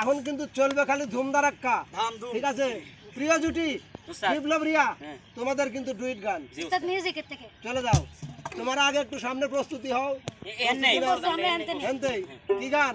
এখন কিন্তু চলবে খালি ধুমধারাক্কা ঠিক আছে? প্রিয় জুটি বিপ্লব রিয়া তোমাদের কিন্তু ডুইট গান। চলে যাও। তোমার আগে একটু সামনে প্রস্তুতি হও। কি গান?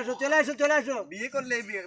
আসো চলে আসো চলে আসো। বিয়ে করলে বিয়ে